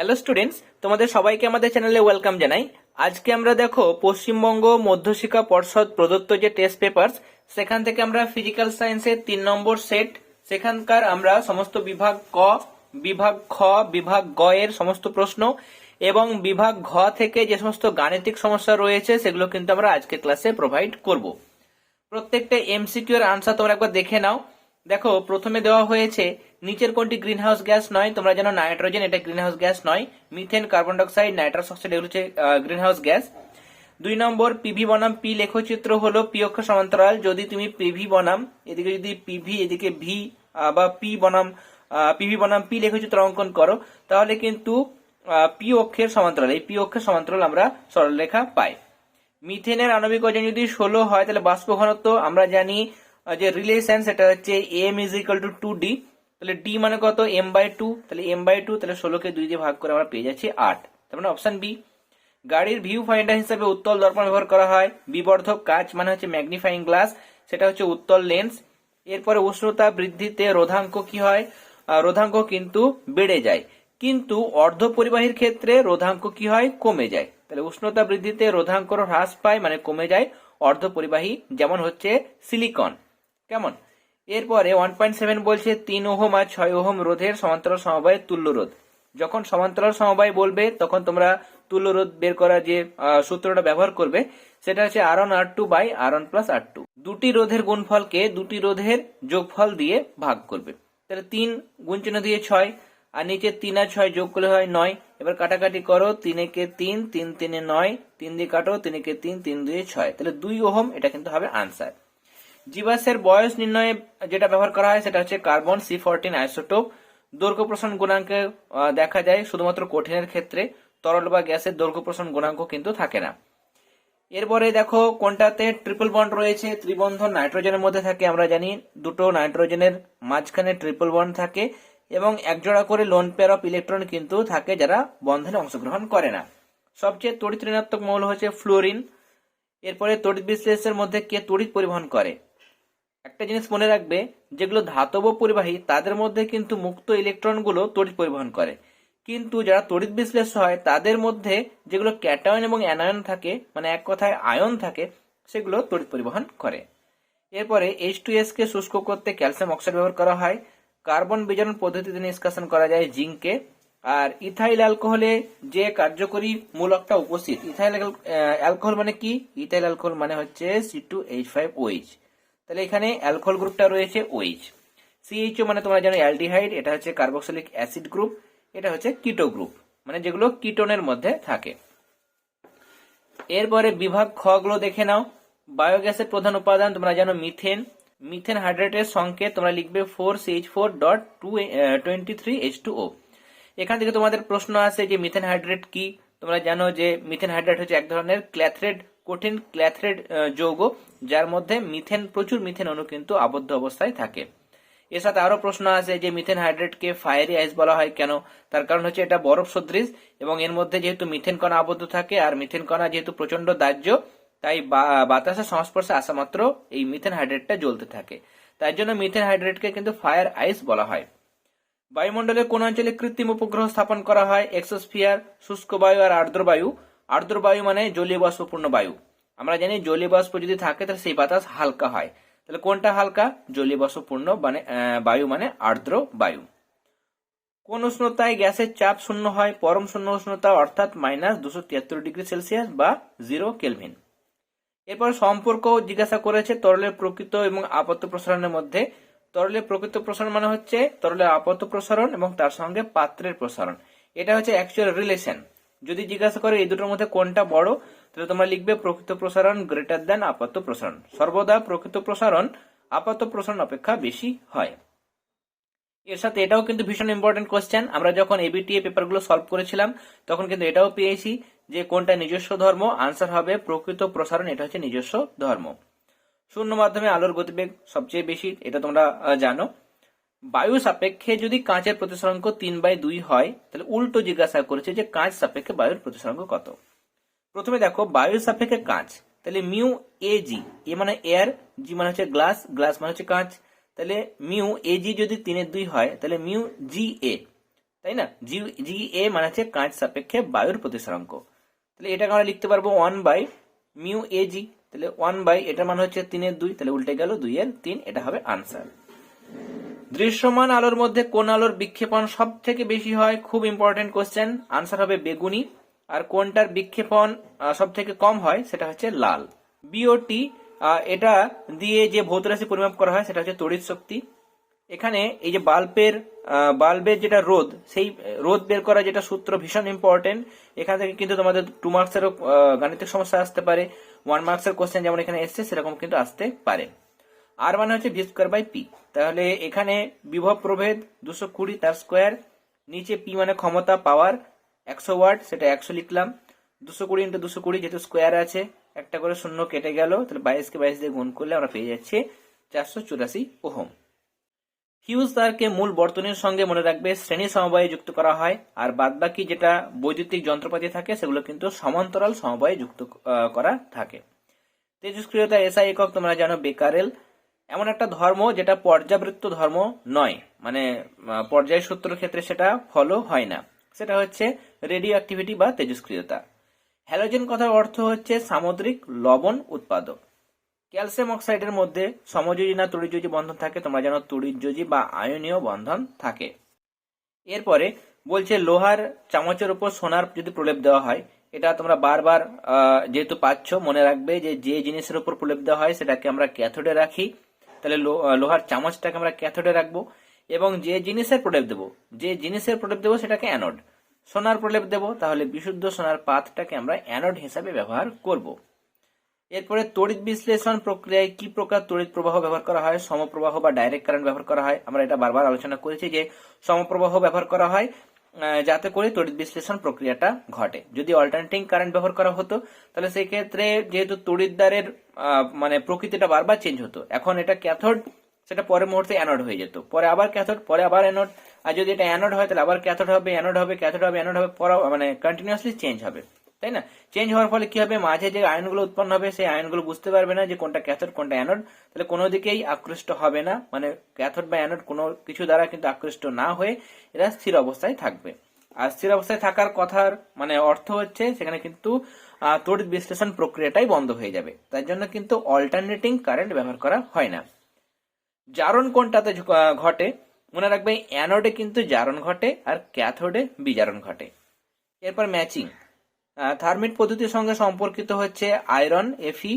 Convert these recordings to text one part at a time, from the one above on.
Hello students তোমাদের সবাইকে আমাদের চ্যানেলে ওয়েলকাম জানাই। আজকে আমরা দেখো পশ্চিমবঙ্গ মধ্যশিক্ষা পর্ষদ প্রদত্ত যে টেস্ট পেপারস সেখান থেকে আমরা ফিজিক্যাল সায়েন্সের তিন নম্বর সেট সেখানকার আমরা সমস্ত বিভাগ ক, বিভাগ খ, বিভাগ গ এর সমস্ত প্রশ্ন, এবং বিভাগ ঘ থেকে যে সমস্ত গাণিতিক সমস্যা রয়েছে, সেগুলো কিন্তু আমরা আজকে ক্লাসে প্রোভাইড করব। প্রত্যেকটা এমসিকিউ এর আনসার তোমরা একবার দেখে নাও। দেখো, প্রথমে দেওয়া হয়েছে, নিচের কোনটি গ্রিনহাউস গ্যাস নয়, তোমরা জানো নাইট্রোজেন এটা গ্রিনহাউস গ্যাস নয় methane carbon dioxide nitrous oxide এগুলো হচ্ছে গ্রিনহাউস গ্যাস দুই নম্বর পিভি বনাম পি লেখচিত্র হলো পি অক্ষ সমান্তরাল, যদি তুমি পিভি বনাম, এদিকে যদি পিভি এদিকে ভি বা পি বনাম পিভি বনাম পি লেখচিত্র অঙ্কন করো, তাহলে কিন্তু পি অক্ষের সমান্তরাল, এই পি অক্ষের সমান্তরাল আমরা সরলরেখা পাই। মিথেনের আণবিক ওজন যদি ষোলো হয়, তাহলে বাষ্প ঘনত্ব আমরা জানি যে রিলেশন সেটা হচ্ছে M is equal to two D তাহলে ডি মানে কত? এম বাই টু তাহলে এম বাই টু তাহলে ষোলোকে দুই দিয়ে ভাগ করে আমরা পেয়ে যাচ্ছি আট। তার মানে অপশন বি গাড়ির ভিউ ফাইন্ডার হিসেবে উত্তল দর্পণ ব্যবহার করা হয়। বিবর্ধক কাচ মানে হচ্ছে ম্যাগনিফাইং গ্লাস সেটা হচ্ছে উত্তল লেন্স এরপরে উষ্ণতা বৃদ্ধিতে রোধাঙ্ক কি হয়? রোধাঙ্ক কিন্তু বেড়ে যায়। কিন্তু অর্ধ পরিবাহীর ক্ষেত্রে রোধাঙ্ক কি হয়? কমে যায়। তাহলে উষ্ণতা বৃদ্ধিতে রোধাঙ্ক হ্রাস পায় মানে কমে যায় অর্ধ পরিবাহী, যেমন হচ্ছে সিলিকন কেমন? এরপরে ওয়ান পয়েন্ট সেভেন বলছে তিন ওহম আর ছয় ওহম রোধের সমান্তরাল সমবায়ের তুল্য রোধ। যখন সমান্তরাল সমবায় বলবে, তখন তোমরা তুল্য রোধ বের করার যে সূত্রটা ব্যবহার করবে, সেটা হচ্ছে R one R two by R one plus R two দুটি রোধের গুণফলকে দুটি রোধের যোগফল দিয়ে ভাগ করবে। তাহলে তিন গুণচিহ্ন দিয়ে ছয়, আর নিচে তিন আর ছয় যোগ করলে হয় নয়। এবার কাটাকাটি করো, তিনেকে তিন তিন তিনে নয়, তিন দিয়ে কাটো, তিনেকে তিন তিন দুয়ে ছয়। তাহলে দুই ওহম, এটা কিন্তু হবে আনসার জীবাশ্মের বয়স নির্ণয়ে যেটা ব্যবহার করা হয়, সেটা হচ্ছে কার্বন সি ফোরটিন আইসোটোপ দৈর্ঘ্য প্রসারণ গুণাঙ্কে দেখা যায় শুধুমাত্র কঠিনের ক্ষেত্রে, তরল বা গ্যাসের দৈর্ঘ্য প্রসারণ গুণাঙ্ক কিন্তু থাকে না। এরপরে দেখো, কোনটাতে ট্রিপল বন্ড রয়েছে? ত্রিবন্ধন নাইট্রোজেনের মধ্যে থাকে, আমরা জানি। দুটো নাইট্রোজেনের মাঝখানে ট্রিপল বন্ড থাকে এবং একজোড়া করে লোন পেয়ার অফ ইলেকট্রন কিন্তু থাকে যারা বন্ধনে অংশগ্রহণ করে না। সবচেয়ে তড়িৎ ঋণাত্মক মৌল হচ্ছে ফ্লোরিন এরপরে তড়িৎ বিশ্লেষের মধ্যে কে তড়িৎ পরিবহন করে? একটা জিনিস মনে রাখবে, যেগুলো ধাতব পরিবাহী, তাদের মধ্যে কিন্তু মুক্ত ইলেকট্রনগুলো তড়িৎ পরিবহন করে। কিন্তু যারা তড়িৎ বিশ্লেষ্য হয়, তাদের মধ্যে যেগুলো ক্যাটায়ন এবং অ্যানায়ন থাকে মানে এক কথায় আয়ন থাকে, সেগুলো তড়িৎ পরিবহন করে। এরপরে এইচ টু এস কে শুষ্ক করতে ক্যালসিয়াম অক্সাইড ব্যবহার করা হয়। কার্বন বিজারণ পদ্ধতিতে নিষ্কাশন করা যায় জিঙ্কে। আর ইথাইল অ্যালকোহলে যে কার্যকরী মূলকটা উপস্থিত, ইথাইল অ্যালকোহল মানে কি? ইথাইল অ্যালকোহল মানে হচ্ছে C two H five O H তাহলে এখানে অ্যালকোহল গ্রুপটা রয়েছে ওইচ সিএইচও মানে তোমরা জানো অ্যালডিহাইড, এটা হচ্ছে কার্বক্সিলিক অ্যাসিড গ্রুপ, এটা হচ্ছে কিটো গ্রুপ মানে যেগুলো কিটোনের মধ্যে থাকে। এরপরে বিভাগ খ গুলো দেখে নাও। বায়োগ্যাসের প্রধান উপাদান তোমরা জানো মিথেন। মিথেন হাইড্রেটের সংকেত তোমরা লিখবে four C H four dot two twenty three H two O এখান থেকে তোমাদের প্রশ্ন আছে যে মিথেন হাইড্রেট কি? তোমরা জানো যে মিথেন হাইড্রেট হচ্ছে এক ধরনের ক্ল্যাথরেড, কঠিন ক্ল্যাথরেড যৌগ। যার মধ্যে মিথেন, প্রচুর মিথেন অণু কিন্তু আবদ্ধ অবস্থায় থাকে। এর সাথে আরও প্রশ্ন আছে যে মিথেন হাইড্রেটকে ফায়ারি আইস বলা হয় কেন? তার কারণ হচ্ছে এটা বরফ সদৃশ এবং এর মধ্যে যেহেতু মিথেন কণা আবদ্ধ থাকে আর মিথেন কণা যেহেতু প্রচণ্ড দাহ্য, তাই বাতাসের সংস্পর্শে আসা মাত্র এই মিথেন হাইড্রেটটা জ্বলতে থাকে। তাই জন্য মিথেন হাইড্রেটকে কিন্তু ফায়ার আইস বলা হয়। বায়ুমণ্ডলের কোন অঞ্চলে কৃত্রিম উপগ্রহ স্থাপন করা হয়? এক্সোস্ফিয়ার, শুষ্ক বায়ু আর আর্দ্র বায়ু। আর্দ্র বায়ু মানে জলীয় বাষ্পপূর্ণ বায়ু। আমরা জানি জলীয় বাষ্প যদি থাকে, তাহলে সেই বাতাস হালকা হয়। তাহলে কোনটা হালকা? জলীয় বাষ্পপূর্ণ মানে বায়ু মানে আর্দ্র বায়ু। কোন উষ্ণতায় গ্যাসের চাপ শূন্য হয়? পরম শূন্য উষ্ণতা, অর্থাৎ মাইনাস দুশো তিয়াত্তর ডিগ্রি সেলসিয়াস বা জিরো কেলভিন। এরপর সম্পর্ক জিজ্ঞাসা করেছে তরলের প্রকৃত এবং আপত্ত প্রসারণের মধ্যে। তরলের প্রকৃত প্রসারণ মানে হচ্ছে তরলের আপত্ত প্রসারণ এবং তার সঙ্গে পাত্রের প্রসারণ। এটা হচ্ছে অ্যাকচুয়াল রিলেশন যদি জিজ্ঞাসা করে এই দুটোর মধ্যে কোনটা বড়, তাহলে তোমরা লিখবে প্রকৃত প্রসারণ গ্রেটার দেন আপত্ত প্রসারণ। সর্বদা প্রকৃত প্রসারণ আপাত প্রসারণ অপেক্ষা বেশি হয়। এর সাথে এটাও কিন্তু ভীষণ ইম্পর্টেন্ট কোশ্চেন আমরা যখন এবিটিএ পেপারগুলো সলভ করেছিলাম, তখন কিন্তু এটাও পেয়েছি যে কোনটা নিজস্ব ধর্ম আনসার হবে প্রকৃত প্রসারণ, এটা হচ্ছে নিজস্ব ধর্ম। শূন্য মাধ্যমে আলোর গতিবেগ সবচেয়ে বেশি, এটা তোমরা জানো। বায়ু সাপেক্ষে যদি কাঁচের প্রতিসরাঙ্ক তিন বাই দুই হয়, তাহলে উল্টো জিজ্ঞাসা করেছে যে কাঁচ সাপেক্ষে বায়ুর প্রতিসরাঙ্ক কত। প্রথমে দেখো, বায়ু সাপেক্ষে কাঁচ, তাহলে মিউ এ জি, এ মানে এয়ার, জি মানে হচ্ছে গ্লাস গ্লাস মানে হচ্ছে কাঁচ। তাহলে মিউ এ জি যদি তিনের দুই হয়, তাহলে মিউ জি এ, তাই না? জি জি এ মানে হচ্ছে কাঁচ সাপেক্ষে বায়ুর প্রতিসরাঙ্ক তাহলে এটাকে আমরা লিখতে পারব one by mu A G, তাহলে ওয়ান বাই এটা মানে হচ্ছে তিনের দুই, তাহলে উল্টে গেল দুই এর তিন, এটা হবে আনসার। দৃশ্যমান আলোর মধ্যে কোন আলোর বিক্ষেপণ সব থেকে বেশি হয়? খুব ইম্পর্টেন্ট কোশ্চেন আনসার হবে বেগুনি। আর কোনটার বিক্ষেপণ সব থেকে কম হয় সেটা হচ্ছে লাল। বিওটি এটা দিয়ে যে ভৌত রাশি পরিমাপ করা হয় সেটা হচ্ছে তড়িৎ শক্তি। এখানে এই যে বাল্বের বাল্বের যেটা রোদ সেই রোদ বের করা যেটা সূত্র ভীষণ ইম্পর্টেন্ট এখান থেকে কিন্তু তোমাদের টু মার্কসেরও গাণিতিক সমস্যা আসতে পারে। ওয়ান মার্কসের কোশ্চেন যেমন এখানে এসছে, সেরকম কিন্তু আসতে পারে। আর মানে হচ্ছে ভি স্কোয়ার বাই পি তাহলে এখানে বিভব প্রভেদ দুশো কুড়ি তার স্কোয়ার নিচে পি মানে ক্ষমতা পাওয়ার একশো ওয়াট সেটা একশো লিখলাম। দুশো কুড়ি ইন্টু দুশো কুড়ি যেহেতু স্কোয়ার আছে, একটা করে শূন্য কেটে গেল, তাহলে বাইশকে বাইশ দিয়ে গুণ করলে আমরা পেয়ে যাচ্ছি চারশো চুরাশি ওহম। হিউজ তারকে মূল বর্তনীর সঙ্গে মনে রাখবে, শ্রেণি সমবায়ে যুক্ত করা হয়, আর বাদবাকি যেটা বৈদ্যুতিক যন্ত্রপাতি থাকে, সেগুলো কিন্তু সমান্তরাল সমবায়ে যুক্ত করা থাকে। তেজস্ক্রিয়তা এসআই একক, তোমরা জানো বেকারেল। এমন একটা ধর্ম যেটা পর্যাবৃত্ত ধর্ম নয়। মানে পর্যায় সূত্রের ক্ষেত্রে সেটা ফলো হয় না। সেটা হচ্ছে রেডিও অ্যাক্টিভিটি বা তেজস্ক্রিয়তা। হ্যালোজেন কথার অর্থ হচ্ছে সামুদ্রিক লবণ উৎপাদক। ক্যালসিয়াম অক্সাইডের মধ্যে সমযোজী না তড়িৎযোজী বন্ধন থাকে, তোমরা জানো তড়িৎযোজী বা আয়নীয় বন্ধন থাকে। এরপরে বলছে লোহার চামচের উপর সোনার যদি প্রলেপ দেওয়া হয়, এটা তোমরা বারবার যেহেতু পাচ্ছ, মনে রাখবে যে যে জিনিসের উপর প্রলেপ দেওয়া হয়, সেটাকে আমরা ক্যাথোডে রাখি। তাহলে লোহার চামচটাকে আমরা ক্যাথোডে রাখব এবং যে জিনিসের প্রলেপ দেবো, যে জিনিসের প্রলেপ দেবো সেটাকে অ্যানোড। সোনার প্রলেপ দেবো, তাহলে বিশুদ্ধ সোনার পাতটাকে আমরা অ্যানোড হিসাবে ব্যবহার করব। এরপরে তড়িৎ বিশ্লেষণ প্রক্রিয়ায় কি প্রকার তড়িৎ প্রবাহ ব্যবহার করা হয়? সমপ্রবাহ বা ডাইরেক্ট কারেন্ট ব্যবহার করা হয়। আমরা এটা বারবার আলোচনা করেছি যে সমপ্রবাহ ব্যবহার করা হয় যাতে করে তড়িৎ বিশ্লেষণ প্রক্রিয়াটা ঘটে। যদি অল্টারনেটিং কারেন্ট ব্যবহার করা হতো, তাহলে সেই ক্ষেত্রে যেহেতু তড়িৎদ্বারের মানে প্রকৃতিটা বারবার চেঞ্জ হতো, এখন এটা ক্যাথোড সেটা পরের মুহূর্তে অ্যানোড হয়ে যেত। পরে আবার ক্যাথোড পরে আবার অ্যানোড আর যদি এটা অ্যানোড হয়, তাহলে আবার ক্যাথোড হবে অ্যানোড হবে ক্যাথোড হবে অ্যানোড হবে পরে মানে কন্টিনিউয়াসলি চেঞ্জ হবে। তাই না? চেঞ্জ হওয়ার ফলে কি হবে? মাঝে যে আয়নগুলো উৎপন্ন হবে, সেই আয়নগুলো বুঝতে পারবে না যে কোনটা ক্যাথোড কোনটা অ্যানোড তাহলে কোনো দিকেই আকৃষ্ট হবে না। মানে ক্যাথোড বা অ্যানোড কোনো কিছু দ্বারা কিন্তু আকৃষ্ট না হয়ে এরা স্থির অবস্থায় থাকবে। আর স্থির অবস্থায় থাকার কথার মানে অর্থ হচ্ছে সেখানে কিন্তু তড়িৎ বিশ্লেষণ প্রক্রিয়াটাই বন্ধ হয়ে যাবে। তার জন্য কিন্তু অল্টারনেটিং কারেন্ট ব্যবহার করা হয় না। জারণ কোনটাতে ঘটে? মনে রাখবে অ্যানোডে কিন্তু জারণ ঘটে আর ক্যাথোডে বিজারণ ঘটে। এরপর ম্যাচিং থার্মিট পদ্ধতির সঙ্গে সম্পর্কিত হচ্ছে iron F E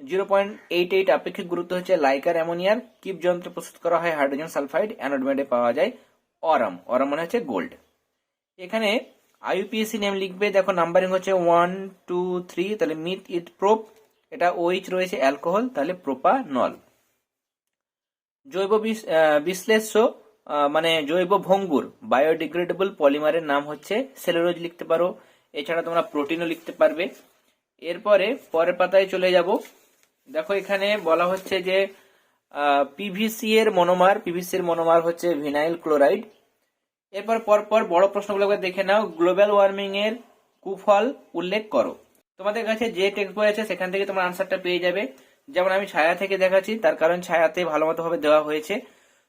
zero point eight eight আপেক্ষিক গুরুত্ব হচ্ছে লাইকার অ্যামোনিয়ার। কিপ যন্ত্রে প্রস্তুত করা হয় হাইড্রোজেন সালফাইড অ্যানোডমেডে পাওয়া যায় অরাম। অরাম মানে হচ্ছে গোল্ড। এখানে আইউপিএসসি নেম লিখবে, দেখো নাম্বারিং হচ্ছে ওয়ান টু থ্রি তাহলে মিথ ইট প্রোপ এটা ওইচ রয়েছে অ্যালকোহল তাহলে প্রোপানল জৈব বিস- বিশ্লেষ্য মানে জৈব ভঙ্গুর বায়োডিগ্রেডেবল পলিমারের নাম হচ্ছে সেলুলোজ লিখতে পারো। এছাড়া তোমরা প্রোটিনও লিখতে পারবে। এরপরে পরের পাতায় চলে যাব। দেখো এখানে বলা হচ্ছে যে পিভিসি এর মনোমার পিভিসি এর মনোমার হচ্ছে ভিনাইল ক্লোরাইড। এরপর পরপর বড় প্রশ্নগুলোকে দেখে নাও। গ্লোবাল ওয়ার্মিং এর কুফল উল্লেখ করো। তোমাদের কাছে যে টেক্সট বই আছে, সেখান থেকে তোমার আনসারটা পেয়ে যাবে। যেমন আমি ছায়া থেকে দেখাচ্ছি, তার কারণ ছায়াতে ভালো মতো ভাবে দেওয়া হয়েছে।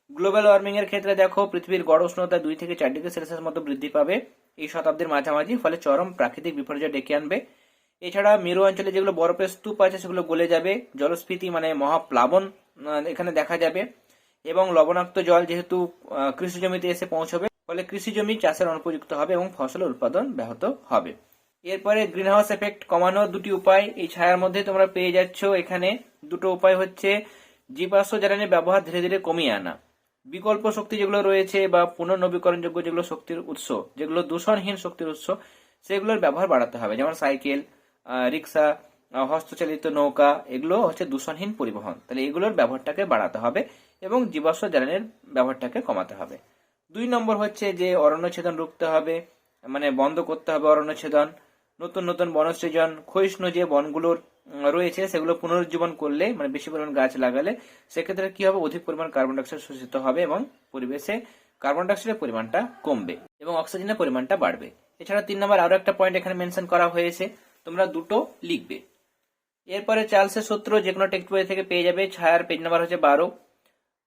গ্লোবাল ওয়ার্মিং এর ক্ষেত্রে দেখো, পৃথিবীর গড় উষ্ণতা দুই থেকে চার ডিগ্রি সেলসিয়াস মতো বৃদ্ধি পাবে। এই শতাব্দীর মাঝামাঝি, ফলে চরম প্রাকৃতিক বিপর্যয় ডেকে আনবে। এছাড়া মেরু অঞ্চলে যেগুলো বরফের স্তূপ আছে, সেগুলো গলে যাবে। জলস্ফীতি মানে মহাপ্লাবন এখানে দেখা যাবে। এবং লবণাক্ত জল যেহেতু কৃষি জমিতে এসে পৌঁছবে, ফলে কৃষি জমি চাষের অনুপযুক্ত হবে এবং ফসল উৎপাদন ব্যাহত হবে। এরপরে গ্রিন হাউস এফেক্ট কমানোর দুটি উপায়। এই ছায়ার মধ্যে তোমরা পেয়ে যাচ্ছ, এখানে দুটো উপায় হচ্ছে, জীবাশ্ম জ্বালানির ব্যবহার ধীরে ধীরে কমিয়ে আনা। বিকল্প শক্তি যেগুলো রয়েছে বা পুনর্নবীকরণযোগ্য যেগুলো শক্তির উৎস, যেগুলো দূষণহীন শক্তির উৎস, সেগুলোর ব্যবহার বাড়াতে হবে। যেমন সাইকেল রিক্সা হস্তচালিত নৌকা, এগুলো হচ্ছে দূষণহীন পরিবহন। তাহলে এগুলোর ব্যবহারটাকে বাড়াতে হবে এবং জীবাশ্ম জ্বালানির ব্যবহারটাকে কমাতে হবে। দুই নম্বর হচ্ছে যে অরণ্য ছেদন রুখতে হবে মানে বন্ধ করতে হবে অরণ্য ছেদন নতুন নতুন বনসৃজন, ক্ষয়িষ্ণু যে বনগুলোর রয়েছে, সেগুলো পুনরুজ্জীবন করলে মানে বেশি পরিমাণ গাছ লাগালে, সেক্ষেত্রে কি হবে? অধিক পরিমাণ কার্বন ডাইঅক্সাইড শোষিত হবে এবং পরিবেশে কার্বন ডাইঅক্সাইডের পরিমাণটা কমবে এবং অক্সিজেনের পরিমাণটা বাড়বে। এছাড়া তিন নম্বর আরও একটা পয়েন্ট এখানে মেনশন করা হয়েছে, তোমরা দুটো লিখবে। এরপরে চার্লসের সূত্র যে কোনো টেক্সট বই থেকে পেয়ে যাবে, ছায়ার পেজ নাম্বার হচ্ছে বারো।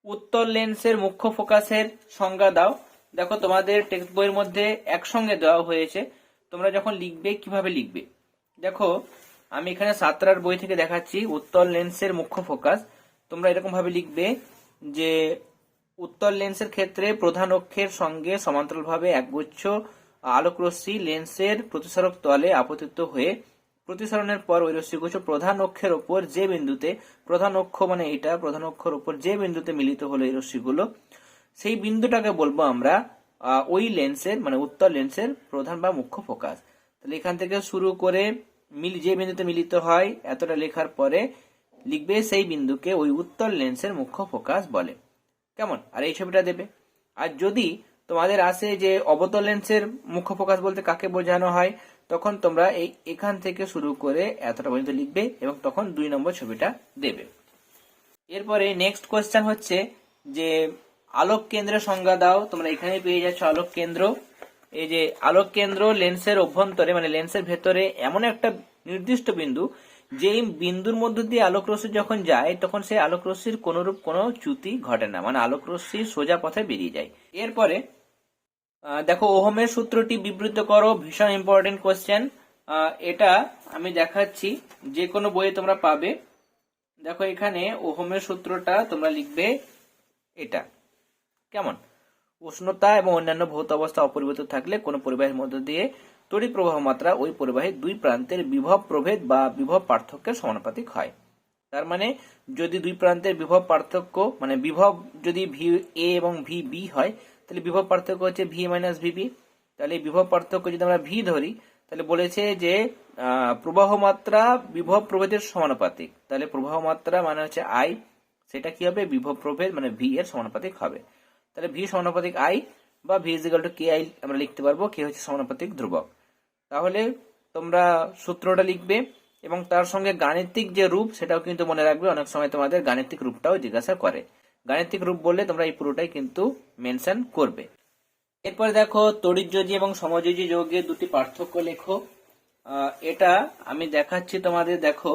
উত্তর লেন্সের মুখ্য ফোকাসের সংজ্ঞা দাও। দেখো, তোমাদের টেক্সট বইয়ের মধ্যে একসঙ্গে দেওয়া হয়েছে, তোমরা যখন লিখবে, কীভাবে লিখবে? দেখো আমি এখানে সাতটার বই থেকে দেখাচ্ছি উত্তর লেন্সের মুখ্য ফোকাস। তোমরা এরকম ভাবে লিখবে যে উত্তর লেন্সের ক্ষেত্রে প্রধান অক্ষের সঙ্গে সমান্তরালভাবে একগুচ্ছ আলোকরশ্মি লেন্সের প্রতিসরক তলে আপতিত হয়ে প্রতিসরণের পর ওই রশ্মিগুচ্ছ প্রধান অক্ষের ওপর যে বিন্দুতে, প্রধান অক্ষ মানে এটা, প্রধান অক্ষের ওপর যে বিন্দুতে মিলিত হলো এই রশ্মিগুলো সেই বিন্দুটাকে বলব আমরা ওই লেন্সের মানে উত্তর লেন্সের প্রধান বা মুখ্য ফোকাস। তাহলে এখান থেকে শুরু করে যে বিন্দুতে মিলিত হয়, এতটা লেখার পরে লিখবে সেই বিন্দুকে ওই উত্তর লেন্সের মুখ্য ফোকাস বলে। কেমন? আর এই ছবিটা দেবে। আর যদি তোমাদের আসে যে অবতল লেন্সের মুখ্য ফোকাস বলতে কাকে বোঝানো হয়, তখন তোমরা এই এখান থেকে শুরু করে এতটা পর্যন্ত লিখবে এবং তখন দুই নম্বর ছবিটা দেবে। এরপরে নেক্সট কোয়েশ্চেন হচ্ছে যে আলোক কেন্দ্রের সংজ্ঞা দাও। তোমরা এখানে পেয়ে যাচ্ছ আলোক কেন্দ্র। এই যে আলোক কেন্দ্র লেন্সের অভ্যন্তরে মানে লেন্সের ভেতরে এমন একটা নির্দিষ্ট বিন্দু, যেই বিন্দুর মধ্য দিয়ে আলোক রশ্মি যখন যায়, তখন সেই আলোক রশ্মির কোনরূপ কোনো চ্যুতি ঘটে না। মানে আলোক রশ্মি সোজা পথে বেরিয়ে যায়। এরপরে দেখো, ওহমের সূত্রটি বিবৃত করো, ভীষণ ইম্পর্টেন্ট কোয়েশ্চেন এটা আমি দেখাচ্ছি, যে কোনো বইয়ে তোমরা পাবে। দেখো, এখানে ওহমের সূত্রটা তোমরা লিখবে এটা। কেমন? উষ্ণতা এবং অন্যান্য ভৌত অবস্থা অপরিবর্তিত থাকলে কোনো পরিবাহের মধ্য দিয়ে তড়িৎ প্রবাহ মাত্রা ওই পরিবাহের দুই প্রান্তের বিভব প্রভেদ বা বিভব পার্থক্যের সমানুপাতিক হয়। তার মানে যদি দুই প্রান্তের বিভব পার্থক্য মানে বিভব যদি ভি এ এবং ভি বি হয়, তাহলে বিভব পার্থক্য হচ্ছে ভি মাইনাস ভি ভিবি তাহলে বিভব পার্থক্য যদি আমরা ভি ধরি, তাহলে বলেছে যে প্রবাহ মাত্রা বিভব প্রভেদের সমানুপাতিক। তাহলে প্রবাহ মাত্রা মানে হচ্ছে আই সেটা কি হবে? বিভব প্রভেদ মানে ভি এর সমানুপাতিক হবে। তাহলে ভি সমানুপাতিক আই বা V is equal to K I আমরা লিখতে পারব। কে হচ্ছে সমানুপাতিক ধ্রুবক। তাহলে তোমরা সূত্রটা লিখবে এবং তার সঙ্গে গাণিতিক যে রূপ সেটাও কিন্তু মনে রাখবে। অনেক সময় তোমাদের গাণিতিক রূপটাও জিজ্ঞাসা করে। গাণিতিক রূপ বললে তোমরা এই পুরোটাই কিন্তু মেনশন করবে। এরপরে দেখো, তড়িৎযোজী এবং সমযোজী যৌগের দুটি পার্থক্য লেখো। এটা আমি দেখাচ্ছি তোমাদের, দেখো।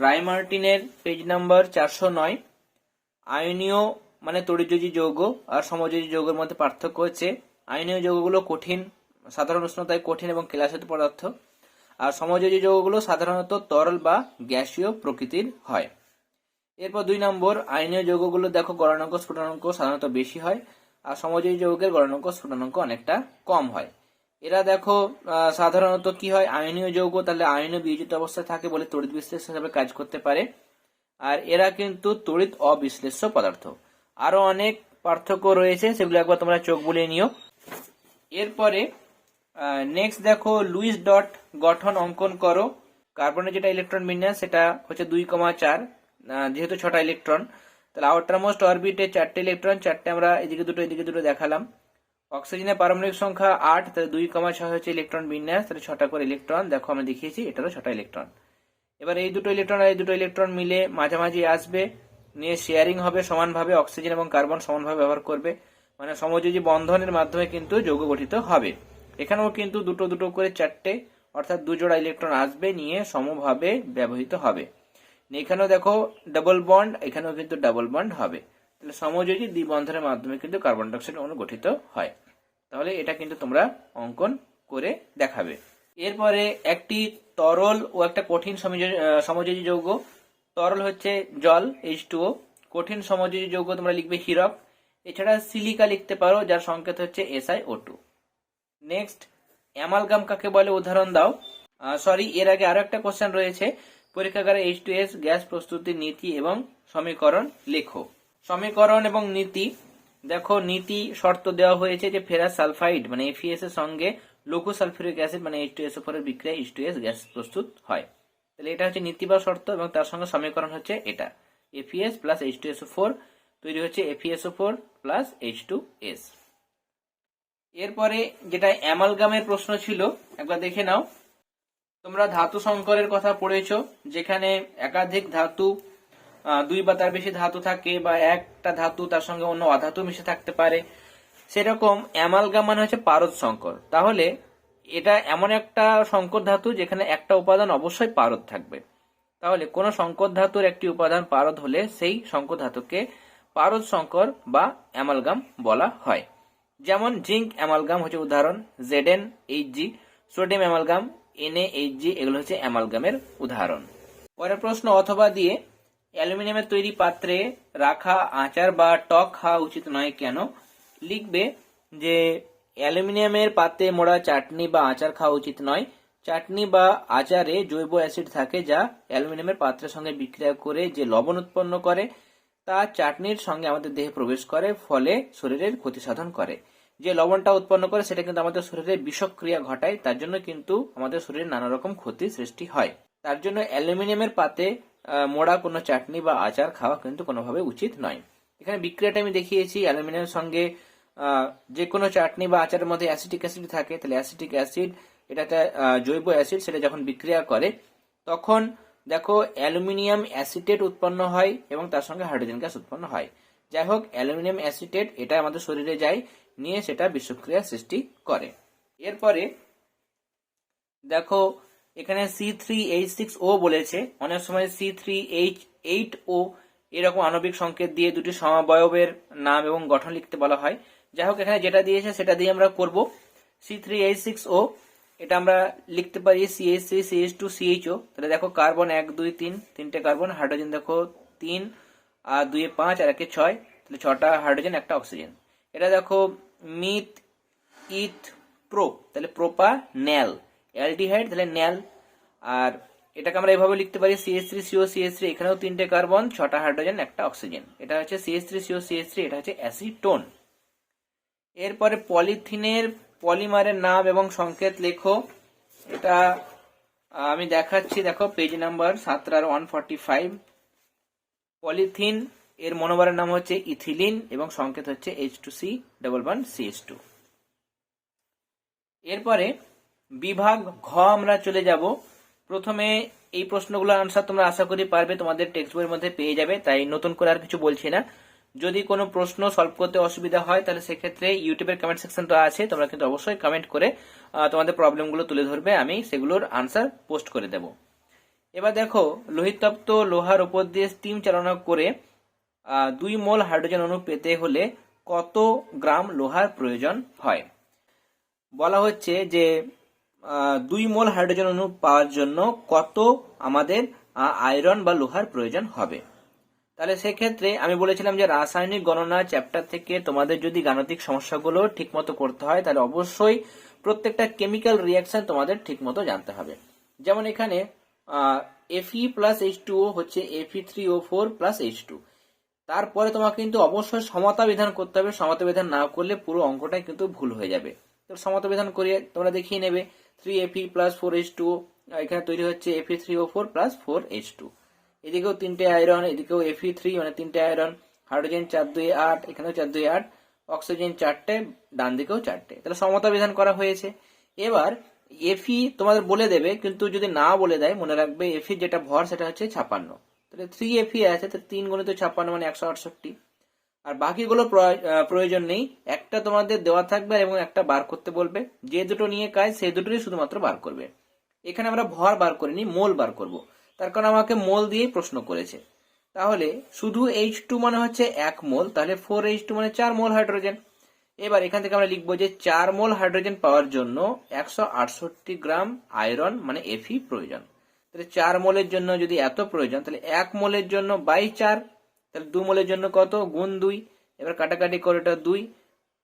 রায় মার্টিনের পেজ নাম্বার চারশো নয়। আয়নীয় মানে তড়িৎযোজী যৌগ আর সমযোজী যৌগের মধ্যে পার্থক্য হচ্ছে আয়নীয় যৌগগুলো কঠিন, সাধারণ উষ্ণতায় কঠিন এবং কেলাসিত পদার্থ। আর সমযোজী যৌগগুলো সাধারণত তরল বা গ্যাসীয় প্রকৃতির হয়। এরপর দুই নম্বর, আয়নীয় যৌগগুলো দেখো গণনাঙ্ক স্ফুটনাঙ্ক সাধারণত বেশি হয়, আর সমযোজী যৌগের গণনাঙ্ক স্ফুটনাঙ্ক অনেকটা কম হয়। এরা দেখো সাধারণত কি হয়, আয়নীয় যৌগ তাহলে আয়নীয় বিয়োজিত অবস্থায় থাকে বলে তড়িৎ বিশ্লেষণ হিসাবে কাজ করতে পারে। আর এরা কিন্তু তড়িৎ অবিশ্লেষ্য পদার্থ। আরও অনেক পার্থক্য রয়েছে, সেগুলো একবার তোমরা চোখ বুলিয়ে নিও। এরপরে নেক্সট দেখো লুইস ডট গঠন অঙ্কন করো। কার্বনের যেটা ইলেকট্রন বিন্যাস সেটা হচ্ছে দুই কমা চার যেহেতু ছটা ইলেকট্রন তাহলে আউটার মোস্ট অরবিটে চারটে ইলেকট্রন চারটে আমরা এদিকে দুটো এদিকে দুটো দেখালাম। অক্সিজেনের পারমাণবিক সংখ্যা আট, তাহলে দুই কমা ছয় হচ্ছে ইলেকট্রন বিন্যাস তাহলে ছটা করে ইলেকট্রন দেখো আমরা দেখিয়েছি, এটারও ছটা ইলেকট্রন এবার এই দুটো ইলেকট্রন আর এই দুটো ইলেকট্রন মিলে মাঝামাঝি আসবে। নিয়ে শেয়ারিং হবে, সমানভাবে অক্সিজেন এবং কার্বন সমানভাবে ব্যবহার করবে। মানে সমযোজী বন্ধনের মাধ্যমে কিন্তু যৌগ গঠিত হবে। এখানেও কিন্তু দুটো দুটো করে চারটে, অর্থাৎ দুজোড়া ইলেকট্রন আসবে নিয়ে সমভাবে ব্যবহৃত হবে। এখানেও দেখো ডাবল বন্ড এখানেও কিন্তু ডাবল বন্ড হবে। তাহলে সমযোজী দ্বিবন্ধনের মাধ্যমে কিন্তু কার্বন ডাইঅক্সাইড অণু গঠিত হয়। তাহলে এটা কিন্তু তোমরা অঙ্কন করে দেখাবে। এরপরে একটি তরল ও একটা কঠিন সমযোজী- সমযোজী যৌগ তরল হচ্ছে জল এইচ টুও কঠিন সমযোজী যৌগ তোমরা লিখবে হীরক। এছাড়া সিলিকা লিখতে পারো, যার সংকেত হচ্ছে SI O two next amalgam কাকে বলে? উদাহরণ দাও। সরি এর আগে আরও একটা কোশ্চেন রয়েছে। পরীক্ষাগারে এইচ টু এস গ্যাস প্রস্তুতির নীতি এবং সমীকরণ লেখো। সমীকরণ এবং নীতি। দেখো, নীতি শর্ত দেওয়া হয়েছে যে ফেরাস সালফাইড মানে এফিএস এর সঙ্গে লঘু সালফিউরিক অ্যাসিড মানে এইচ টু এস এর বিক্রিয়া এইচ টু এস গ্যাস প্রস্তুত হয়। তাহলে এটা হচ্ছে নীতি বা শর্ত এবং তার সঙ্গে সমীকরণ হচ্ছে এটা। FeS plus H two S four তৈরি হচ্ছে FeSO four plus H two S এরপরে যেটা অ্যামালগামের প্রশ্ন ছিল, একবার দেখে নাও। তোমরা ধাতু সংকরের কথা পড়েছো, যেখানে একাধিক ধাতু দুই বা তার বেশি ধাতু থাকে বা একটা ধাতু তার সঙ্গে অন্য অধাতু মিশে থাকতে পারে। সেরকম অ্যামালগাম মানে হচ্ছে পারদ সংকর। তাহলে এটা এমন একটা সংকর ধাতু যেখানে একটা উপাদান অবশ্যই পারদ থাকবে। তাহলে কোন সংকর ধাতুর একটি উপাদান পারদ হলে সেই সংকর ধাতুকে পারদ সংকর বা অ্যামালগাম বলা হয়। যেমন জিঙ্ক অ্যামালগাম হচ্ছে উদাহরণ Z N H G sodium amalgam N H G এগুলো হচ্ছে অ্যামালগামের উদাহরণ। পরের প্রশ্ন, অথবা দিয়ে অ্যালুমিনিয়ামের তৈরি পাত্রে রাখা আচার বা টক খাওয়া উচিত নয় কেন? লিখবে যে অ্যালুমিনিয়ামের পাতে মোড়া চাটনি বা আচার খাওয়া উচিত নয়। চাটনি বা আচারে জৈব অ্যাসিড থাকে যা অ্যালুমিনিয়ামের পাত্রের সঙ্গে বিক্রিয়া করে যে লবণ উৎপন্ন করে, তা চাটনির সঙ্গে আমাদের দেহে প্রবেশ করে, ফলে শরীরের ক্ষতি সাধন করে। যে লবণটা উৎপন্ন করে, সেটা কিন্তু আমাদের শরীরে বিষক্রিয়া ঘটায়, তার জন্য কিন্তু আমাদের শরীরে নানা রকম ক্ষতি সৃষ্টি হয়। তার জন্য অ্যালুমিনিয়ামের পাতে মোড়া কোনো চাটনি বা আচার খাওয়া কিন্তু কোনোভাবে উচিত নয়। এখানে বিক্রিয়াটা আমি দেখিয়েছি, অ্যালুমিনিয়ামের সঙ্গে যে কোনো চাটনি বা আচারের মধ্যে অ্যাসিটিক অ্যাসিড থাকে, তাহলে অ্যাসিটিক অ্যাসিড এটা একটা জৈব অ্যাসিড সেটা যখন বিক্রিয়া করে, তখন দেখো অ্যালুমিনিয়াম অ্যাসিটেট উৎপন্ন হয় এবং তার সঙ্গে হাইড্রোজেন গ্যাস উৎপন্ন হয়। যাই হোক, অ্যালুমিনিয়াম অ্যাসিটেট, এটা আমাদের শরীরে যায়, নিয়ে সেটা বিষক্রিয়া সৃষ্টি করে। এরপরে দেখো, এখানে C three H six O বলেছে, অনেক সময় C three H eight O এরকম আণবিক সংকেত দিয়ে দুটি সমবয়বের নাম এবং গঠন লিখতে বলা হয়। যাই হোক এখানে যেটা দিয়েছে সেটা দিয়ে আমরা করব C three H six O এটা আমরা লিখতে পারি CH three CH two CH O তাহলে দেখো কার্বন এক, দুই, তিন, তিনটে কার্বন হাইড্রোজেন দেখো, তিন, আর দুয়ে পাঁচ, আর একে ছয়। তাহলে ছটা হাইড্রোজেন একটা অক্সিজেন এটা দেখো মিথ ইথ প্রো তাহলে প্রোপা ন্যাল অ্যালডিহাইড তাহলে ন্যাল। আর এটাকে আমরা এভাবে লিখতে পারি CS three CO CS three এখানেও তিনটে কার্বন ছটা হাইড্রোজেন একটা অক্সিজেন এটা হচ্ছে CS three CO CS three এটা হচ্ছে অ্যাসিটোন এরপরে পলিথিনের, পলিমারের নাম এবং সংকেত লেখো। এটা আমি দেখাচ্ছি, দেখো পেজ নাম্বার সাতটার ওয়ান ফর্টি ফাইভ পলিথিন, এর মনোবারের নাম হচ্ছে ইথিলিন এবং সংকেত হচ্ছে H two C double one CS two এরপরে, বিভাগ ঘ আমরা চলে যাব। প্রথমে এই প্রশ্নগুলোর আনসার তোমরা আশা করি পারবে, তোমাদের টেক্সট বইয়ের মধ্যে পেয়ে যাবে, তাই নতুন করে আর কিছু বলছি না। যদি কোনো প্রশ্ন সলভ করতে অসুবিধা হয়, তাহলে সেক্ষেত্রে ইউটিউবের কমেন্ট সেকশন তো আছে, তোমরা কিন্তু অবশ্যই কমেন্ট করে তোমাদের প্রবলেমগুলো তুলে ধরবে, আমি সেগুলোর আনসার পোস্ট করে দেব। এবার দেখো লোহিতপ্ত লোহার উপর দিয়ে স্টিম চালনা করে দুই মোল হাইড্রোজেন অণু পেতে হলে কত গ্রাম লোহার প্রয়োজন হয়? বলা হচ্ছে যে দুই মোল হাইড্রোজেন অণু পাওয়ার জন্য কত আমাদের আয়রন বা লোহার প্রয়োজন হবে? তাহলে সেক্ষেত্রে আমি বলেছিলাম যে রাসায়নিক গণনা চ্যাপ্টার থেকে তোমাদের যদি গাণিতিক সমস্যাগুলো ঠিকমতো করতে হয়, তাহলে অবশ্যই প্রত্যেকটা কেমিক্যাল রিয়াকশন তোমাদের ঠিকমতো জানতে হবে। যেমন এখানে Fe plus H two O হচ্ছে Fe three O four plus H two তারপরে তোমাকে কিন্তু অবশ্যই সমতা বিধান করতে হবে। সমতা বিধান না করলে পুরো অঙ্কটাই কিন্তু ভুল হয়ে যাবে। তো সমতা বিধান করিয়ে তোমরা দেখিয়ে নেবে। Three F E plus four H two এখানে তৈরি হচ্ছে Fe three O four plus four H two এদিকেও তিনটে আয়রন এদিকেও এফি থ্রি মানে তিনটে আয়রন হাইড্রোজেন চার দুই আট, এখানেও চার দুই আট অক্সিজেন চারটে ডান দিকেও চারটে। তাহলে সমতা বিধান করা হয়েছে। এবার এফি তোমাদের বলে দেবে, কিন্তু যদি না বলে দেয়, মনে রাখবে এফি যেটা ভর, সেটা হচ্ছে ছাপান্ন। তাহলে থ্রি এফি আছে, তো তিন গণিত ছাপ্পান্ন মানে একশো আটষট্টি। আর বাকিগুলো প্রয়োজন নেই। একটা তোমাদের দেওয়া থাকবে এবং একটা বার করতে বলবে। যে দুটো নিয়ে কাজ, সেই দুটোই শুধুমাত্র বার করবে। এখানে আমরা ভর বার করিনি, মোল বার করব। তার কারণ আমাকে মোল দিয়েই প্রশ্ন করেছে। তাহলে শুধু এইচ টু মানে হচ্ছে এক মোল, তাহলে ফোর এইচ টু মানে চার মোল হাইড্রোজেন এবার এখান থেকে আমরা লিখব যে চার মোল হাইড্রোজেন পাওয়ার জন্য একশো আটষট্টি গ্রাম আয়রন মানে এফি প্রয়োজন। তাহলে চার মোলের জন্য যদি এত প্রয়োজন, তাহলে এক মোলের জন্য বাই চার, তাহলে দু মোলের জন্য কত? গুণ দুই। এবার কাটাকাটি করে এটা দুই।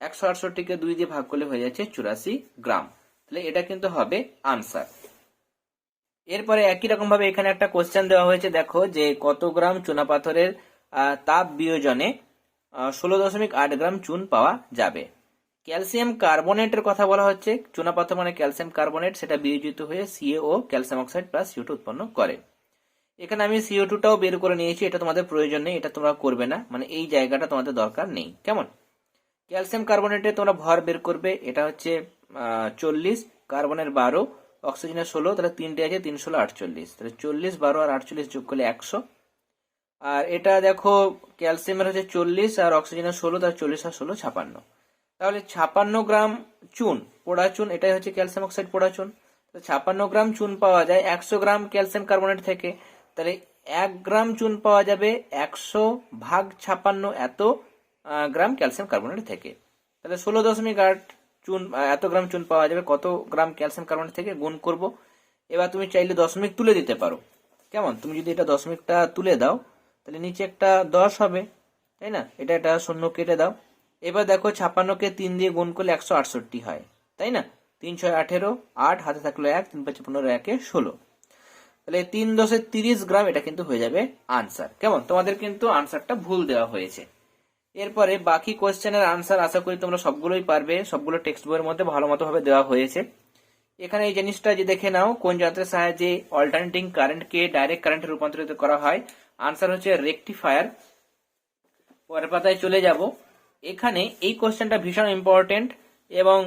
একশো আটষট্টিকে দুই দিয়ে ভাগ করলে হয়ে যাচ্ছে চুরাশি গ্রাম। তাহলে এটা কিন্তু হবে আনসার এরপরে একই রকম ভাবে এখানে একটা কোশ্চেন দেওয়া হয়েছে দেখো যে কত গ্রাম চুনাপাথরের আহ, তাপ বিয়োজনে ষোলো দশমিক আট গ্রাম চুন পাওয়া যাবে। ক্যালসিয়াম কার্বনেটের কথা বলা হচ্ছে। চুনাপাথর মানে ক্যালসিয়াম কার্বনেট সেটা বিয়োজিত হয়ে CA O calcium oxide plus CO two উৎপন্ন করে। এখানে আমি সিও টুটাও বের করে নিয়েছি এটা তোমাদের প্রয়োজন নেই এটা তোমরা করবে না মানে এই জায়গাটা তোমাদের দরকার নেই। কেমন? ক্যালসিয়াম কার্বনেটে তোমরা ভর বের করবে এটা হচ্ছে চল্লিশ কার্বনের বারো অক্সিজেনের ষোলো, তাহলে তিনটে আছে তিন ষোলো, আটচল্লিশ। তাহলে চল্লিশ, বারো আর আটচল্লিশ যোগ করলে একশো। আর এটা দেখো, ক্যালসিয়ামের হচ্ছে চল্লিশ আর অক্সিজেনের ষোলো, তাহলে চল্লিশ আর ষোলো, ছাপান্ন। তাহলে ছাপান্ন গ্রাম চুন, পোড়া চুন, এটাই হচ্ছে ক্যালসিয়াম অক্সাইড পোড়া চুন। ছাপান্ন গ্রাম চুন পাওয়া যায় একশো গ্রাম ক্যালসিয়াম কার্বনেট থেকে। তাহলে এক গ্রাম চুন পাওয়া যাবে একশো ভাগ ছাপান্ন এত গ্রাম ক্যালসিয়াম কার্বনেট থেকে। তাহলে ষোলো দশমিক আট চুন এত গ্রাম চুন পাওয়া যাবে, কত গ্রাম ক্যালসিয়াম কার্বনেট থেকে গুণ করব। এবার তুমি চাইলে দশমিক তুলে দিতে পারো। কেমন? তুমি যদি এটা দশমিকটা তুলে দাও, তাহলে নিচে একটা দশ হবে, তাই না? এটা একটা শূন্য কেটে দাও। এবার দেখো ছাপ্পান্নকে তিন দিয়ে গুণ করলে একশো আটষট্টি হয়, তাই না? তিন ছয় আঠেরো, আট, হাতে থাকল এক, তিন পাঁচ পনেরো, একে ষোলো। তাহলে তিন দশে তিরিশ গ্রাম এটা কিন্তু হয়ে যাবে আনসার কেমন? তোমাদের কিন্তু আনসারটা ভুল দেওয়া হয়েছে। এরপরে বাকি কোয়েশ্চেনের আনসার আশা করি তোমরা সবগুলোই পারবে। সবগুলো টেক্সট বইয়ের মধ্যে ভালো মতো ভাবে দেওয়া হয়েছে। এখানে এই জিনিসটা যে দেখে নাও, কোন যন্ত্রের সাহায্যে অল্টারনেটিং কারেন্টকে ডাইরেক্ট কারেন্টে রূপান্তরিত করা হয়? আনসার হচ্ছে রেকটিফায়ার পরের পাতায় চলে যাব। এখানে এই কোয়েশ্চেনটা ভীষণ ইম্পর্টেন্ট এবং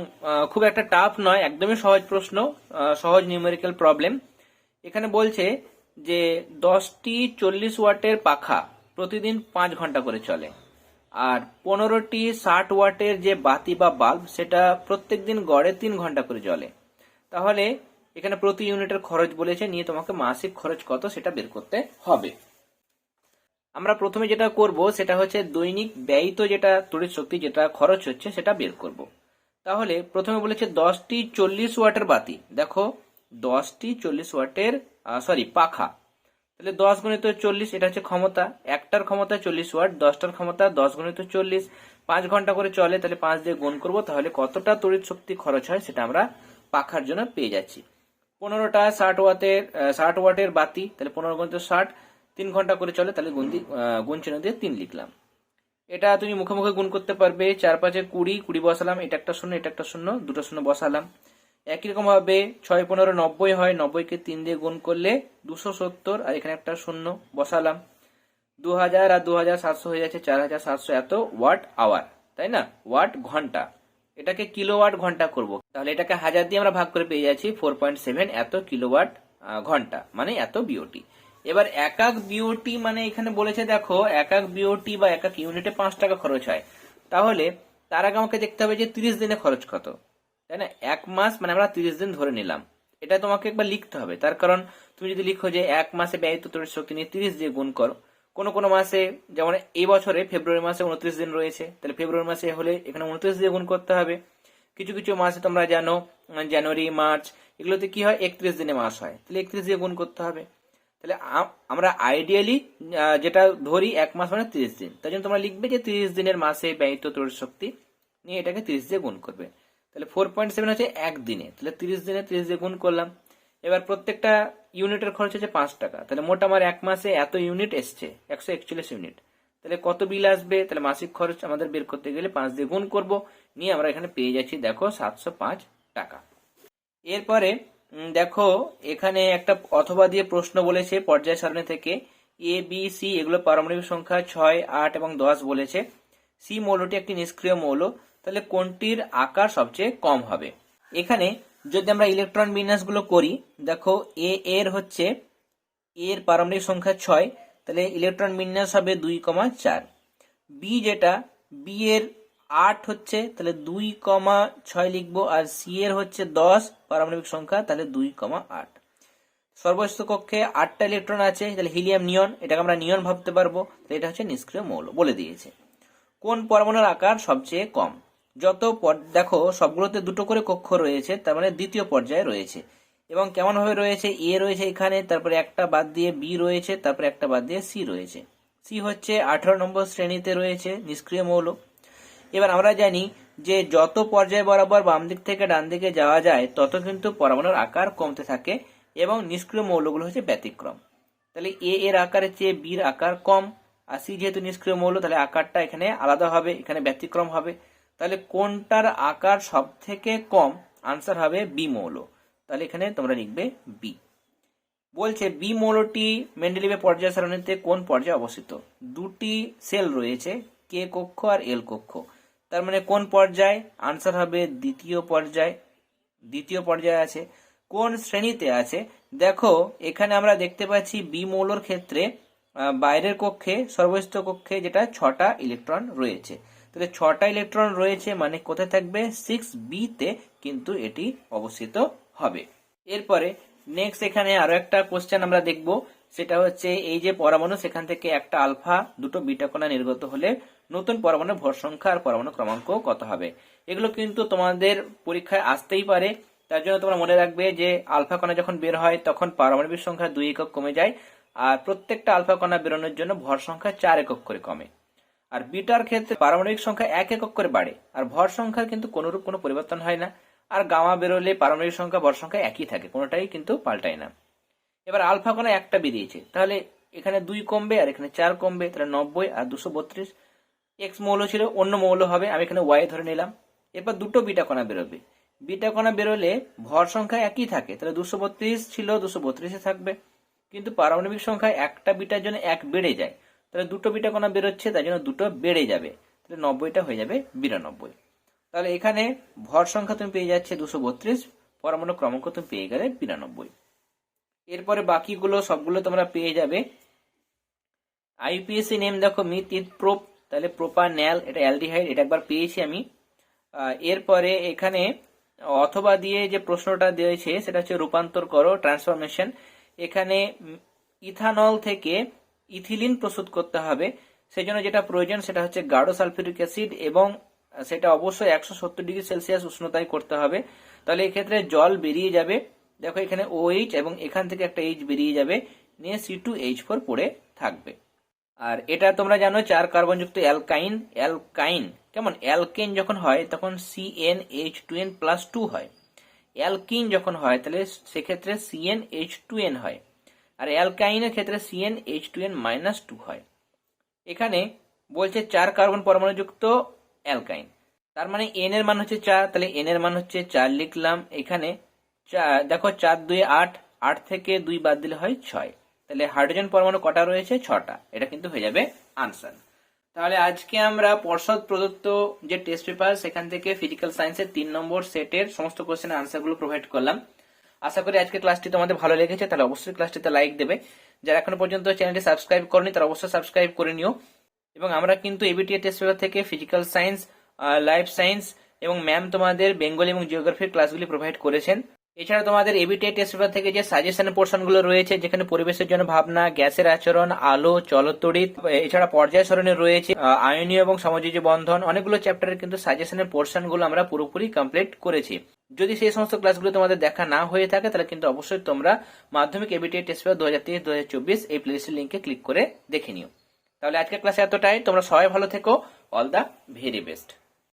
খুব একটা টাফ নয়, একদমই সহজ প্রশ্ন সহজ নিউমেরিক্যাল প্রবলেম এখানে বলছে যে, দশটি চল্লিশ ওয়াটের পাখা প্রতিদিন পাঁচ ঘণ্টা করে চলে। আর পনেরোটি ষাট ওয়াটের যে বাতি বা বাল্ব, সেটা প্রত্যেক দিন গড়ে তিন ঘণ্টা করে জ্বলে। তাহলে এখানে প্রতি ইউনিটের খরচ বলেছে, নিয়ে তোমাকে মাসিক খরচ কত সেটা বের করতে হবে। আমরা প্রথমে যেটা করব, সেটা হচ্ছে দৈনিক ব্যয়িত যেটা তড়িৎ শক্তি, যেটা খরচ হচ্ছে, সেটা বের করব। তাহলে প্রথমে বলেছে দশটি চল্লিশ ওয়াটের বাতি। দেখো, দশটি চল্লিশ ওয়াটের সরি পাখা। তাহলে দশ গুণিত চল্লিশ, এটা হচ্ছে ক্ষমতা। একটার ক্ষমতা চল্লিশ ওয়াট, দশটার ক্ষমতা দশ গুণিত চল্লিশ। পাঁচ ঘণ্টা করে চলে, তাহলে পাঁচ দিয়ে গুণ করব, তাহলে কতটা তড়িৎ শক্তি খরচ হয় সেটা আমরা পাখার জন্য পেয়ে যাচ্ছি। পনেরোটা ষাট ওয়াটের ষাট ওয়াটের বাতি, তাহলে পনেরো গুণিত ষাট, তিন ঘণ্টা করে চলে, তাহলে গুণ গুণ চিহ্ন দিয়ে তিন লিখলাম। এটা তুমি মুখে মুখে গুণ করতে পারবে চার পাঁচে কুড়ি কুড়ি বসালাম, এটা একটা শূন্য, এটা একটা শূন্য, দুটো শূন্য বসালাম। একই রকম ভাবে ছয় পনেরো নব্বই হয়, নব্বইকে তিন দিয়ে গুণ করলে দুশো সত্তর, আর এখানে একটা শূন্য বসালাম। দু হাজার আর দু হাজার সাতশো হয়ে যাচ্ছে চার হাজার সাতশো এত ওয়াট আওয়ার, তাই না? ওয়াট ঘণ্টা। এটাকে কিলোওয়াট ঘণ্টা করব। তাহলে এটাকে হাজার দিয়ে আমরা ভাগ করে পেয়ে যাচ্ছি ফোর পয়েন্ট সেভেন এত কিলোওয়াট ঘণ্টা মানে এত বিওটি। এবার এক এক বিওটি মানে এখানে বলেছে দেখো এক এক বিওটি বা এক এক ইউনিটে পাঁচ টাকা খরচ হয়। তাহলে তার আগে আমাকে দেখতে হবে যে তিরিশ দিনে খরচ কত। তাই না? এক মাস মানে আমরা তিরিশ দিন ধরে নিলাম। এটা তোমাকে একবার লিখতে হবে। তার কারণ তুমি যদি লিখো যে এক মাসে ব্যয়িত তড়িৎ শক্তি নিয়ে তিরিশ দিয়ে গুণ করো, কোনো কোনো মাসে যেমন এই বছরে ফেব্রুয়ারি মাসে উনত্রিশ দিন রয়েছে, তাহলে ফেব্রুয়ারি মাসে হলে এখানে উনত্রিশ দিয়ে গুণ করতে হবে। কিছু কিছু মাসে তোমরা জানো, জানুয়ারি, মার্চ, এগুলোতে কি হয়? একত্রিশ দিনে মাস হয়। তাহলে একত্রিশ দিয়ে গুণ করতে হবে। তাহলে আমরা আইডিয়ালি যেটা ধরি এক মাস মানে তিরিশ দিন। তাই জন্য তোমরা লিখবে যে তিরিশ দিনের মাসে ব্যয়িত তড়িৎ শক্তি নিয়ে এটাকে তিরিশ দিয়ে গুণ করবে। তাহলে ফোর পয়েন্ট সেভেন হচ্ছে এক দিনে, তাহলে তিরিশ দিনে তিরিশ দিয়ে গুণ করলাম। এবার প্রত্যেকটা ইউনিটের খরচ হচ্ছে পাঁচ টাকা। তাহলে মোট আমার এক মাসে এত ইউনিট এসছে, একশো একচল্লিশ ইউনিট। তাহলে কত বিল আসবে? তাহলে মাসিক খরচ আমাদের বের করতে গেলে পাঁচ দিয়ে গুণ করব। নিয়ে আমরা এখানে পেয়ে যাচ্ছি, দেখো, সাতশো পাঁচ টাকা। এরপরে দেখো, এখানে একটা অথবা দিয়ে প্রশ্ন বলেছে পর্যায় সারণী থেকে। এ বি সি এগুলো পারমাণবিক সংখ্যা ছয়, আট এবং দশ বলেছে। সি মৌলটি একটি নিষ্ক্রিয় মৌল। তাহলে কোনটির আকার সবচেয়ে কম হবে? এখানে যদি আমরা ইলেকট্রন বিন্যাসগুলো করি, দেখো এ এর হচ্ছে এর পারমাণবিক সংখ্যা ছয়, তাহলে ইলেকট্রন বিন্যাস হবে দুই কমা চার। বি যেটা বি এর আট হচ্ছে, তাহলে দুই কমা ছয় লিখব, আর সি এর হচ্ছে দশ পারমাণবিক সংখ্যা, তাহলে দুই কমা আট। সর্বোচ্চ কক্ষে আটটা ইলেকট্রন আছে, তাহলে হিলিয়াম নিয়ন, এটাকে আমরা নিয়ন ভাবতে পারব এটা হচ্ছে নিষ্ক্রিয় মৌল বলে দিয়েছে। কোন পরমাণুর আকার সবচেয়ে কম? যত পর- দেখো, সবগুলোতে দুটো করে কক্ষ রয়েছে, তার মানে দ্বিতীয় পর্যায়ে রয়েছে। এবং কেমন ভাবে রয়েছে? এ রয়েছে এখানে, তারপরে একটা বাদ দিয়ে বি রয়েছে, তারপরে একটা বাদ দিয়ে সি রয়েছে। সি হচ্ছে আঠারো নম্বর শ্রেণীতে রয়েছে, নিষ্ক্রিয় মৌল। এবার আমরা জানি যে যত পর্যায় বরাবর বাম দিক থেকে ডান দিকে যাওয়া যায়, তত কিন্তু পরমাণুর আকার কমতে থাকে এবং নিষ্ক্রিয় মৌলগুলো হচ্ছে ব্যতিক্রম। তাহলে এ এর আকারের চেয়ে বির আকার কম, আর সি যেহেতু নিষ্ক্রিয় মৌল, তাহলে আকারটা এখানে আলাদা হবে, এখানে ব্যতিক্রম হবে। তাহলে কোনটার আকার সব থেকে কম? আনসার হবে বি মৌল। তাহলে এখানে তোমরা লিখবে বি বলছে বি মৌলটি মেন্ডেলিভের পর্যায় সারণীতে কোন পর্যায়ে অবস্থিত? দুটি সেল রয়েছে কে কক্ষ আর এল কক্ষ। তার মানে কোন পর্যায়? আনসার হবে দ্বিতীয় পর্যায়। দ্বিতীয় পর্যায়ে আছে। কোন শ্রেণীতে আছে? দেখো, এখানে আমরা দেখতে পাচ্ছি বি মৌলর ক্ষেত্রে বাইরের কক্ষে, সর্বস্থ কক্ষে যেটা ছটা ইলেকট্রন রয়েছে। তাহলে ছটা ইলেকট্রন রয়েছে মানে কোথায় থাকবে? সিক্স বি তে কিন্তু এটি অবস্থিত হবে। এরপরে নেক্সট এখানে আরও একটা কোশ্চেন আমরা দেখব। সেটা হচ্ছে এই যে পরমাণু, সেখান থেকে একটা আলফা দুটো বিটা কণা নির্গত হলে নতুন পরমাণুর ভর সংখ্যা আর পরমাণু ক্রমাঙ্ক কত হবে? এগুলো কিন্তু তোমাদের পরীক্ষায় আসতেই পারে। তার জন্য তোমরা মনে রাখবে যে আলফা কণা যখন বের হয়, তখন পারমাণবিক সংখ্যা দুই একক কমে যায়। আর প্রত্যেকটা আলফা কণা বেরোনোর জন্য ভর সংখ্যা চার একক করে কমে। আর বিটার ক্ষেত্রে পারমাণবিক সংখ্যা এক একক করে বাড়ে, আর ভর সংখ্যার কিন্তু কোনোরূপ কোনো পরিবর্তন হয় না, আর গামা বেরোলে পারমাণবিক সংখ্যা, ভর সংখ্যা একই থাকে, কোনোটাই কিন্তু পাল্টায় না। এবার আলফা কণা একটা বেরিয়েছে, তাহলে এখানে দুই কমবে আর এখানে চার কমবে, তাহলে নব্বই আর দুশো বত্রিশ। এক্স মৌল ছিল, অন্য মৌল হবে, আমি এখানে ওয়াই ধরে নিলাম। এরপর দুটো বিটা কণা বেরোবে, বিটা কণা বেরোলে ভর সংখ্যা একই থাকে, তাহলে দুশো বত্রিশ ছিল, দুশো বত্রিশে থাকবে, কিন্তু পারমাণবিক সংখ্যা একটা বিটার জন্য এক বেড়ে যায়। তাহলে দুটো বিটা কণা বেরোচ্ছে তাই জন্য দুটো বেড়ে যাবে। তাহলে নব্বইটা হয়ে যাবে বিরানব্বই। তাহলে এখানে ভর সংখ্যা তুমি পেয়ে যাচ্ছে দুশো বত্রিশ, পরমাণু ক্রমাঙ্ক তুমি পেয়ে গেলে বিরানব্বই। এরপরে বাকিগুলো সবগুলো তোমরা পেয়ে যাবে। আইপিএসসি নেম দেখো, মিথ, ইথ, প্রোপ, তাহলে প্রোপার ন্যাল, এটা অ্যালডিহাইড, এটা একবার পেয়েছি আমি। এরপরে এখানে অথবা দিয়ে যে প্রশ্নটা দিয়েছে, সেটা হচ্ছে রূপান্তর করো ট্রান্সফরমেশন। এখানে ইথানল থেকে ইথিলিন প্রস্তুত করতে হবে। সেই জন্য যেটা প্রয়োজন সেটা হচ্ছে গাঢ় সালফিউরিক অ্যাসিড এবং সেটা অবশ্যই একশো সত্তর ডিগ্রি সেলসিয়াস উষ্ণতায় করতে হবে। তাহলে এক্ষেত্রে জল বেরিয়ে যাবে। দেখো এখানে ওএইচ এবং এখান থেকে একটা এইচ বেরিয়ে যাবে। নিয়ে সি টু এইচ ফোর পড়ে থাকবে। আর এটা তোমরা জানো চার কার্বনযুক্ত অ্যালকাইন। অ্যালকাইন কেমন? অ্যালকেন যখন হয় তখন C N H two N plus two হয়। অ্যালকিন যখন হয় তাহলে সেক্ষেত্রে সিএন এইচ টু এন হয়। আর অ্যালকাইনের ক্ষেত্রে CN H two N minus two হয়। এখানে বলছে চার কার্বন পরমাণুযুক্ত অ্যালকাইন। তার মানে এন এর মান হচ্ছে চার, তাহলে এন এর মান হচ্ছে চার লিখলাম। এখানে দেখো চার, দুই, আট আট থেকে দুই বাদ দিলে হয় ছয়। তাহলে হাইড্রোজেন পরমাণু কটা রয়েছে? ছটা। এটা কিন্তু হয়ে যাবে আনসার। তাহলে আজকে আমরা পর্ষদ প্রদত্ত যে টেস্ট পেপার, সেখান থেকে ফিজিক্যাল সায়েন্সের তিন নম্বর সেটের সমস্ত কোশ্চেনের আনসারগুলো প্রোভাইড করলাম। আশা করি আজকে ক্লাসটি তোমাদের ভালো লেগেছে, তাহলে অবশ্যই ক্লাসটিতে লাইক দেবে। যারা এখনও পর্যন্ত চ্যানেলটি সাবস্ক্রাইব করেনি, তারা অবশ্যই সাবস্ক্রাইব করে নিও। এবং আমরা কিন্তু এবিটিএ টেস্ট পেপার থেকে ফিজিক্যাল সায়েন্স লাইফ সায়েন্স এবং ম্যাম তোমাদের বেঙ্গলি এবং জিওগ্রাফির ক্লাসগুলি প্রোভাইড করেছেন। এছাড়া তোমাদের এবিটিএ টেস্ট পেপার থেকে যে সাজেশন পোর্শনগুলো রয়েছে, যেখানে পরিবেশের জন্য ভাবনা, গ্যাসের আচরণ, আলো চলতড়িৎ এছাড়া পর্যায় সরণে রয়েছে আয়নীয় এবং সমযোজী বন্ধন, অনেকগুলো চ্যাপ্টারের কিন্তু সাজেশনের পোর্শনগুলো আমরা পুরোপুরি কমপ্লিট করেছি। যদি সেই সমস্ত ক্লাসগুলো তোমাদের দেখা না হয়ে থাকে, তাহলে কিন্তু অবশ্যই তোমরা মাধ্যমিক এবিটিএ টেস্ট পেপার দু হাজার তেইশ দু হাজার চব্বিশ এই প্লেলিস্টের লিঙ্কে ক্লিক করে দেখে নিও। তাহলে আজকের ক্লাসে এতটাই। তোমরা সবাই ভালো থেকো। All the very best